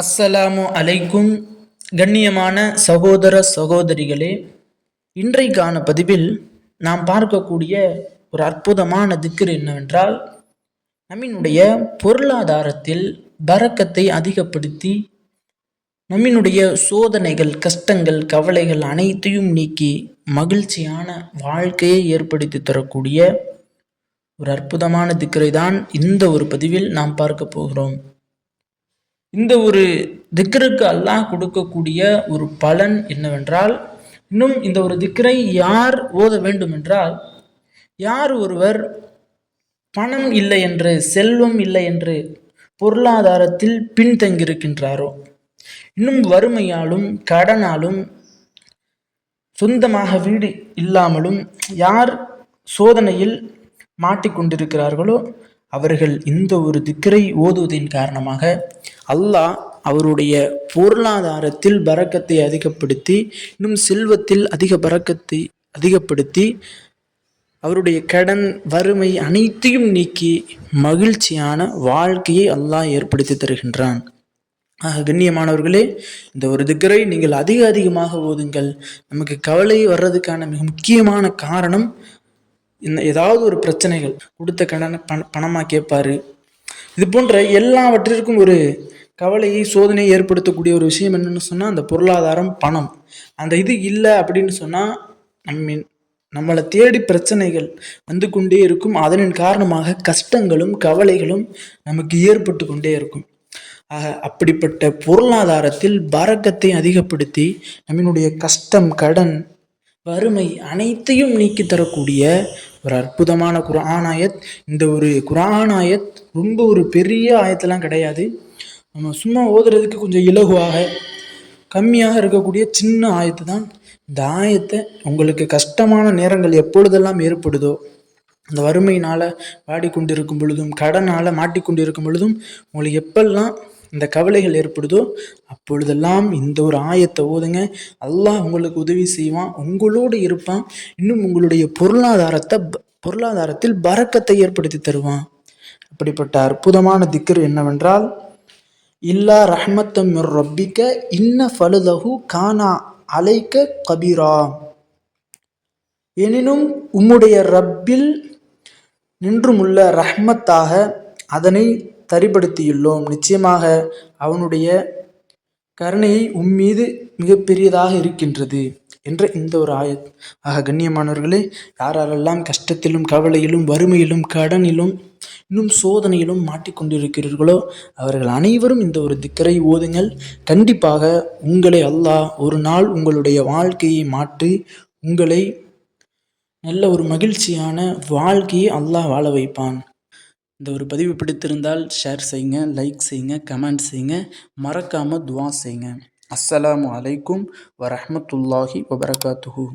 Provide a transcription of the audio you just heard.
அஸ்ஸலாமு அலைக்கும். கண்ணியமான சகோதர சகோதரிகளே இன்றைக்கான பதிவில் நாம் பார்க்கக்கூடிய ஒரு அற்புதமான திக்கர் என்னவென்றால் நம்மினுடைய பொருளாதாரத்தில் பறக்கத்தை அதிகப்படுத்தி நம்மினுடைய சோதனைகள் கஷ்டங்கள் கவலைகள் அனைத்தையும் நீக்கி மகிழ்ச்சியான வாழ்க்கையை ஏற்படுத்தி தரக்கூடிய ஒரு அற்புதமான திக்கரை தான் இந்த ஒரு பதிவில் நாம் பார்க்க போகிறோம். இந்த ஒரு திக்ருக்கு அல்லாஹ் கொடுக்கக்கூடிய ஒரு பலன் என்னவென்றால் இன்னும் இந்த ஒரு திக்கரை யார் ஓத வேண்டும் என்றால் யார் ஒருவர் பணம் இல்லை என்று செல்வம் இல்லை என்று பொருளாதாரத்தில் பின்தங்கியிருக்கின்றாரோ இன்னும் வறுமையாலும் கடனாலும் சொந்தமாக வீடு இல்லாமலும் யார் சோதனையில் மாட்டிக்கொண்டிருக்கிறார்களோ அவர்கள் இந்த ஒரு திக்கரை ஓதுவதின் காரணமாக அல்லாஹ் அவருடைய பொருளாதாரத்தில் பறக்கத்தை அதிகப்படுத்தி இன்னும் செல்வத்தில் அதிக பறக்கத்தை அதிகப்படுத்தி அவருடைய கடன் வறுமை அனைத்தையும் நீக்கி மகிழ்ச்சியான வாழ்க்கையை அல்லாஹ் ஏற்படுத்தி தருகின்றான். ஆக கண்ணியமானவர்களே இந்த ஒரு திக்கரை நீங்கள் அதிக அதிகமாக ஓதுங்கள். நமக்கு கவலை வர்றதுக்கான மிக முக்கியமான காரணம் இந்த ஏதாவது ஒரு பிரச்சனைகள் கொடுத்த கடனை பண பணமாக கேட்பாரு. இது போன்ற எல்லாவற்றிற்கும் ஒரு கவலையை சோதனையை ஏற்படுத்தக்கூடிய ஒரு விஷயம் என்னென்னு சொன்னால் அந்த பொருளாதாரம் பணம். அந்த இது இல்லை அப்படின்னு சொன்னால் நம்ம நம்மளை தேடி பிரச்சனைகள் வந்து கொண்டே இருக்கும். அதனின் காரணமாக கஷ்டங்களும் கவலைகளும் நமக்கு ஏற்பட்டு கொண்டே இருக்கும். ஆக அப்படிப்பட்ட பொருளாதாரத்தில் பறக்கத்தை அதிகப்படுத்தி நம்மினுடைய கஷ்டம் கடன் வறுமை அனைத்தையும் நீக்கி தரக்கூடிய ஒரு அற்புதமான குரான் ஆயத். இந்த ஒரு குரான் ஆயத் ரொம்ப ஒரு பெரிய ஆயத்தெல்லாம் கிடையாது. நம்ம சும்மா ஓதுறதுக்கு கொஞ்சம் இலகுவாக கம்மியாக இருக்கக்கூடிய சின்ன ஆயத்து தான். இந்த ஆயத்தை உங்களுக்கு கஷ்டமான நேரங்கள் எப்பொழுதெல்லாம் ஏற்படுதோ அந்த வறுமையினால் பாடிக்கொண்டிருக்கும் பொழுதும் கடனால் மாட்டிக்கொண்டிருக்கும் பொழுதும் உங்களுக்கு எப்பெல்லாம் இந்த கவலைகள் ஏற்படுதோ அப்பொழுதெல்லாம் இந்த ஒரு ஆயத்தை ஓதுங்க. அல்லாஹ் உங்களுக்கு உதவி செய்வான் உங்களோடு இருப்பான். இன்னும் உங்களுடைய பொருளாதாரத்தை பொருளாதாரத்தில் பறக்கத்தை ஏற்படுத்தி தருவான். அப்படிப்பட்ட அற்புதமான திக்கர் என்னவென்றால் இல்லா ரஹ்மத்தம் ரப்பிக்க இன்ன ஃபலுதகு கானா அலைக்க கபீரா. எனினும் உம்முடைய ரப்பில் நின்றுமுள்ள ரஹ்மத்தாக அதனை தரிப்படுத்தியுள்ளோம். நிச்சயமாக அவனுடைய கருணையை உம்மீது மிகப்பெரியதாக இருக்கின்றது என்ற இந்த ஒரு ஆயத். ஆக கண்ணியமானவர்களே யாரெல்லாம் கஷ்டத்திலும் கவலையிலும் வறுமையிலும் கடனிலும் இன்னும் சோதனையிலும் மாட்டிக்கொண்டிருக்கிறீர்களோ அவர்கள் அனைவரும் இந்த ஒரு திக்கரை ஓதுங்கள். கண்டிப்பாக உங்களை அல்லாஹ் ஒரு நாள் உங்களுடைய வாழ்க்கையை மாற்றி உங்களை நல்ல ஒரு மகிழ்ச்சியான வாழ்க்கையை அல்லாஹ் வாழ வைப்பான். இந்த ஒரு பதிவு பிடித்திருந்தால் ஷேர் செய்யுங்க லைக் செய்யுங்க கமெண்ட் செய்யுங்க. மறக்காமல் துவா செய்யுங்க. அஸ்ஸலாமு அலைக்கும் வரஹமத்துல்லாஹி வபரகாத்துஹூ.